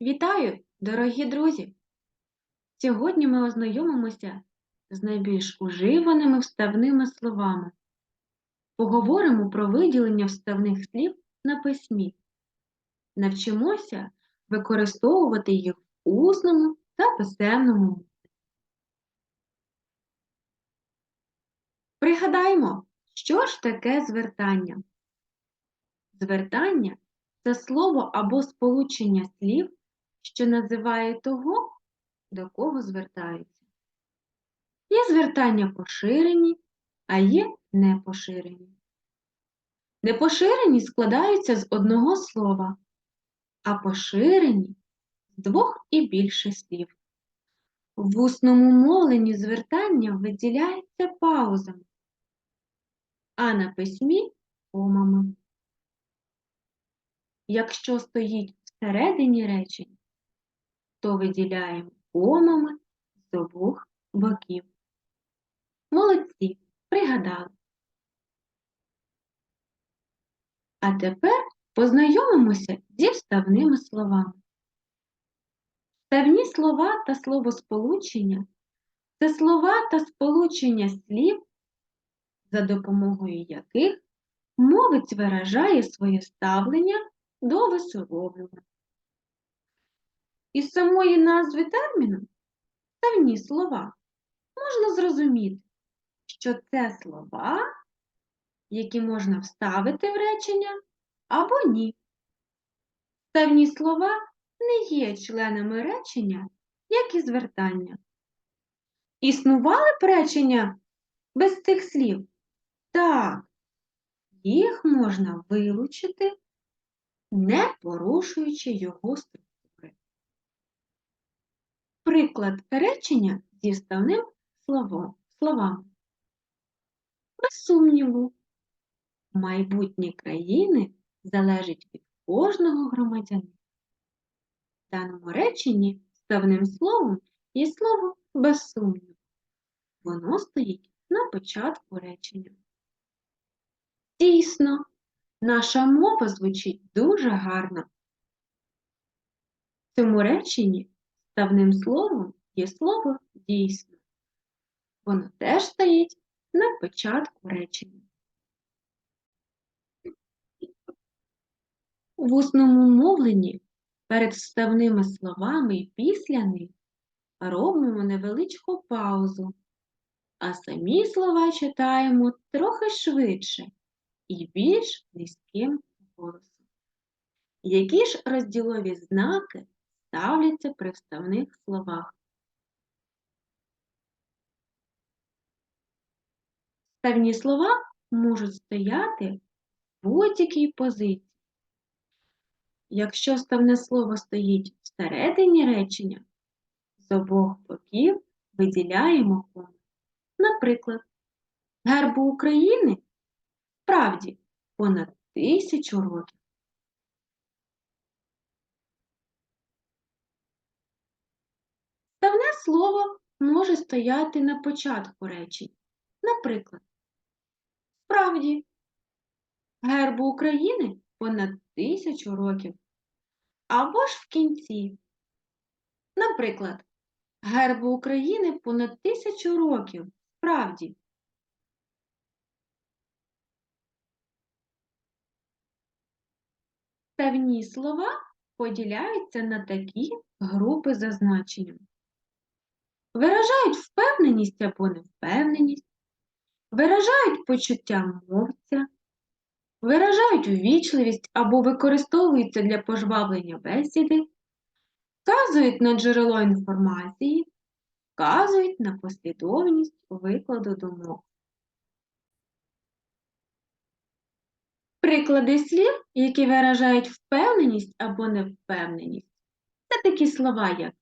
Вітаю, дорогі друзі! Сьогодні ми ознайомимося з найбільш уживаними вставними словами. Поговоримо про виділення вставних слів на письмі. Навчимося використовувати їх в усному та писемному. Пригадаймо, що ж таке звертання? Звертання це слово або сполучення слів, що називає того, до кого звертаються. Є звертання поширені, а є непоширені. Непоширені складаються з одного слова, а поширені з двох і більше слів. В усному мовленні звертання виділяється паузами, а на письмі комами. Якщо стоїть всередині речення, то виділяємо комами з обох боків. Молодці, пригадали. А тепер познайомимося зі вставними словами. Вставні слова та словосполучення це слова та сполучення слів, за допомогою яких мовець виражає своє ставлення до висловлювання. Із самої назви терміну вставні слова можна зрозуміти, що це слова, які можна вставити в речення або ні. Вставні слова не є членами речення, як і звертання. Існували б речення без цих слів? Так, їх можна вилучити, не порушуючи його структури. Приклад речення зі вставним словами. Без сумніву, майбутнє країни залежить від кожного громадянина. В даному реченні вставним словом є слово без сумніву. Воно стоїть на початку речення. Дійсно, наша мова звучить дуже гарно. В цьому реченні ставним словом є слово дійсно. Воно теж стоїть на початку речення. В усному мовленні перед вставними словами і після них робимо невеличку паузу, а самі слова читаємо трохи швидше і більш низьким голосом. Які ж розділові знаки ставляться при вставних словах? Вставні слова можуть стояти в будь-якій позиції. Якщо вставне слово стоїть всередині речення, з обох боків виділяємо кому. Наприклад, гербу України справді понад тисячу років. Вставне слово може стояти на початку речень. Наприклад, справді, гербу України понад тисячу років. Або ж в кінці. Наприклад, гербу України понад тисячу років. Справді. Певні слова поділяються на такі групи за значенням. Виражають впевненість або невпевненість, виражають почуття мовця, виражають увічливість або використовуються для пожвавлення бесіди, вказують на джерело інформації, вказують на послідовність викладу думок. Приклади слів, які виражають впевненість або невпевненість, це такі слова, як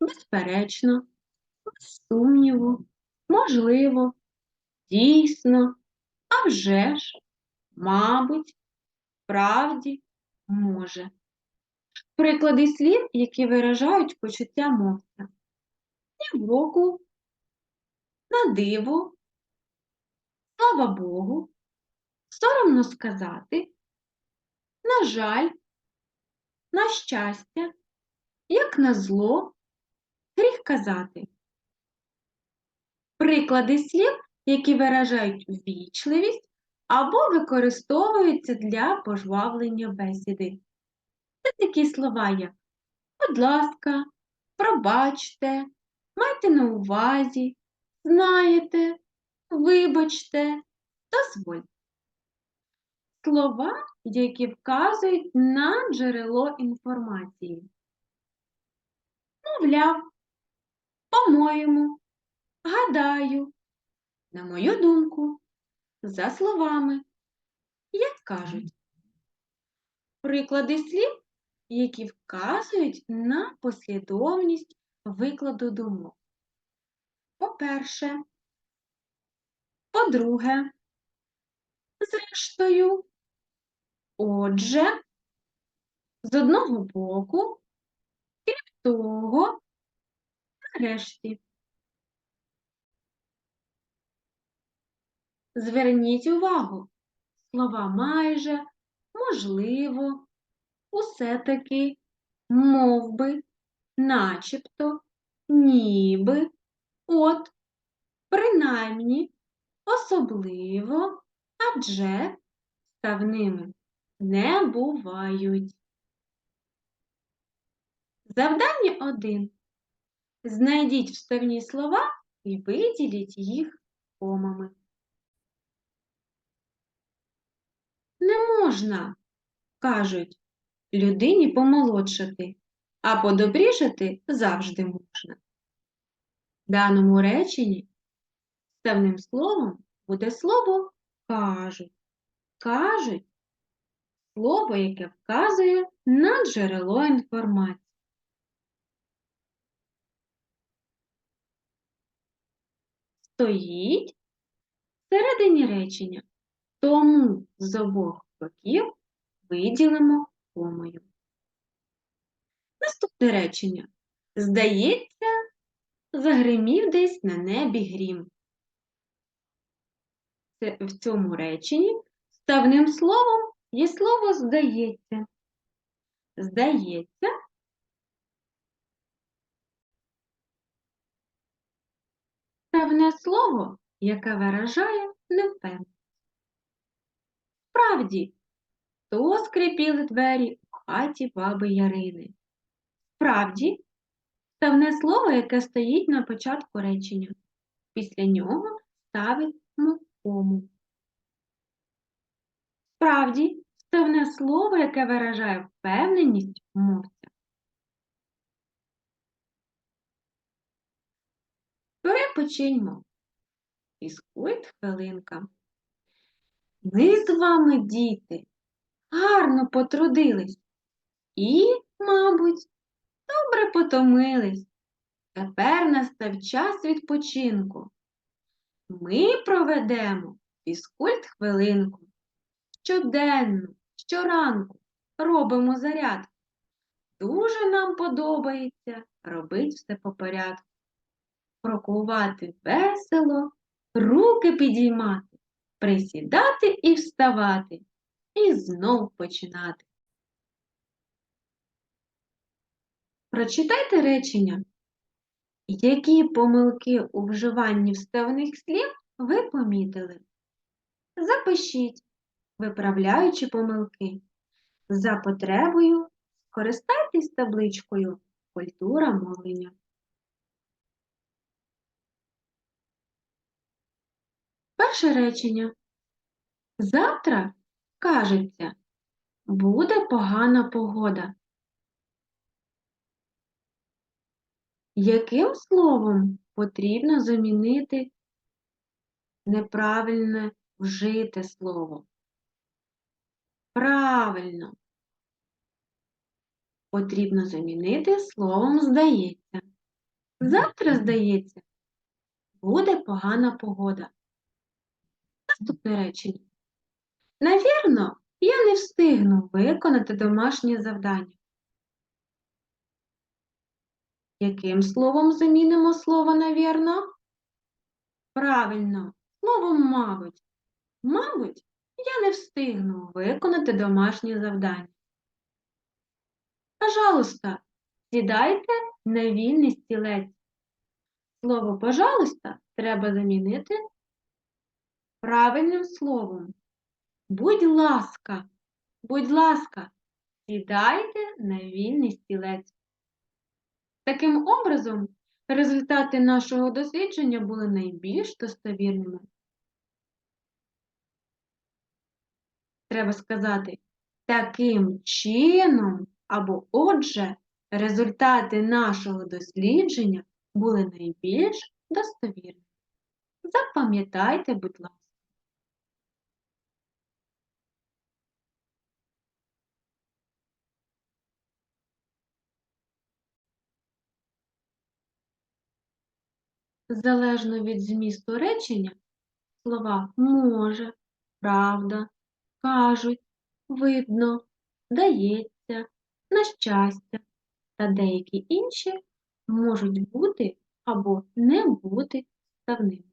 безперечно, без сумніву, можливо, дійсно, а вже ж, мабуть, правді, може. Приклади слів, які виражають почуття мовця. Ні на диво, слава Богу, соромно сказати, на жаль, на щастя, як на зло, гріх казати. Приклади слів, які виражають ввічливість або використовуються для пожвавлення бесіди. Це такі слова, як будь ласка, пробачте, майте на увазі, знаєте, вибачте, дозвольте. Слова, які вказують на джерело інформації. Мовляв, по-моєму, гадаю, на мою думку, за словами, як кажуть. Приклади слів, які вказують на послідовність викладу думок. По-перше, по-друге, зрештою, отже, з одного боку, крім того, нарешті. Зверніть увагу, слова майже, можливо, усе-таки, мовби, начебто, ніби, от, принаймні, особливо, адже ставними не бувають. Завдання 1. Знайдіть вставні слова і виділіть їх комами. Не можна, кажуть, людині помолодшати, а подобрішати завжди можна. В даному реченні ставним словом буде слово кажуть. Кажуть слово, яке вказує на джерело інформації. Стоїть всередині речення, тому з обох боків виділимо комою. Наступне речення. Здається, загримів десь на небі грім. В цьому реченні ставним словом є слово здається. Здається, ставне слово, яке виражає невпевненість. Справді, то скрипіли двері у хаті баби Ярини. Справді, ставне слово, яке стоїть на початку речення. Після нього ставимо кому. Справді, ставне слово, яке виражає впевненість мовця. Перепочиньмо. Фізкульт хвилинка. Ми з вами, діти, гарно потрудились і, мабуть, добре потомились. Тепер настав час відпочинку. Ми проведемо фізкульт хвилинку. Щоденно, щоранку робимо зарядку. Дуже нам подобається робити все по порядку. Крокувати весело, руки підіймати, присідати і вставати, і знов починати. Прочитайте речення. Які помилки у вживанні вставних слів ви помітили? Запишіть, виправляючи помилки. За потребою скористайтесь табличкою Культура мовлення. Перше речення. Завтра, кажеться, буде погана погода. Яким словом потрібно замінити неправильне вжите слово? Правильно. Потрібно замінити словом здається. Завтра, здається, буде погана погода. Наступне речення. Навірно, я не встигну виконати домашнє завдання. Яким словом замінимо слово навірно? Правильно, словом мабуть. Мабуть, я не встигну виконати домашнє завдання. пожалуйста, сідайте на вільний стілець. Слово пожалуйста треба замінити правильним словом. Будь ласка, будь ласка, сідайте на вільний стілець. Таким образом, результати нашого дослідження були найбільш достовірними. Треба сказати, таким чином або отже, результати нашого дослідження були найбільш достовірними. Запам'ятайте, будь ласка. Залежно від змісту речення, слова може, правда, кажуть, видно, дається, на щастя та деякі інші можуть бути або не бути ставними.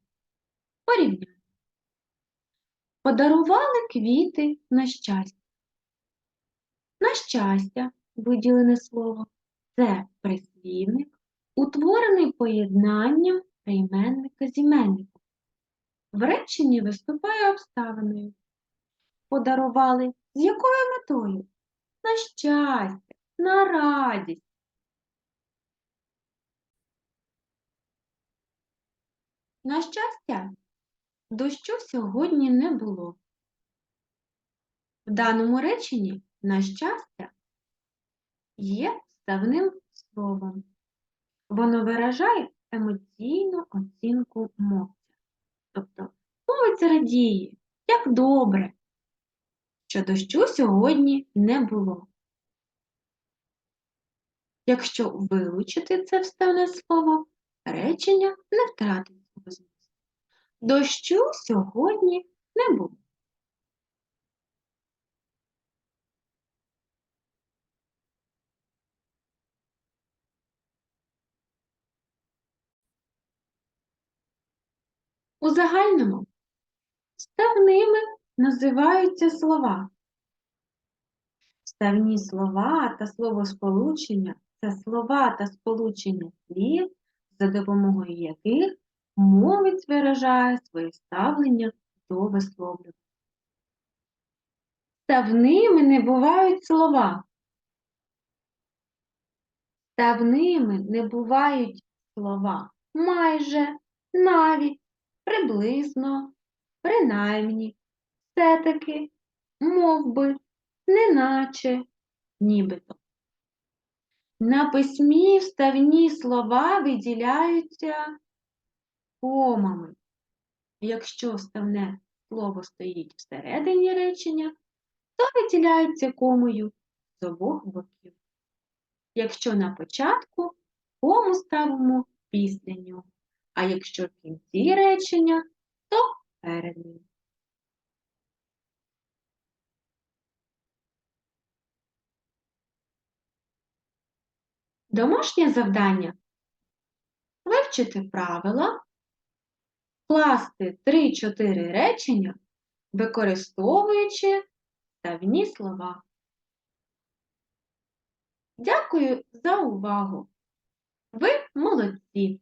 Порівняємо. Подарували квіти на щастя. На щастя, виділене слово, це прислівник, утворений поєднанням прийменника з іменником. В реченні виступає обставиною. Подарували з якою метою? На щастя, на радість. На щастя, дощу сьогодні не було. В даному реченні, на щастя, є ставним словом. Воно виражає емоційну оцінку мовця. Тобто мовець радіє, як добре, що дощу сьогодні не було. Якщо вилучити це вставне слово, речення не втратить свого змісту. Дощу сьогодні не було. У загальному ставними називаються слова. Ставні слова та словосполучення це слова та сполучення слів, за допомогою яких мовець виражає своє ставлення до висловлювання. Ставними не бувають слова. Ставними не бувають слова майже, навіть, приблизно, принаймні, все-таки, мов би, неначе, нібито. На письмі вставні слова виділяються комами. Якщо вставне слово стоїть всередині речення, то виділяється комою з обох боків. Якщо на початку, кому ставимо після нього, а якщо в кінці речення, то перед ним. Домашнє завдання вивчити правила, вкласти 3-4 речення, використовуючи ставні слова. Дякую за увагу! Ви молодці!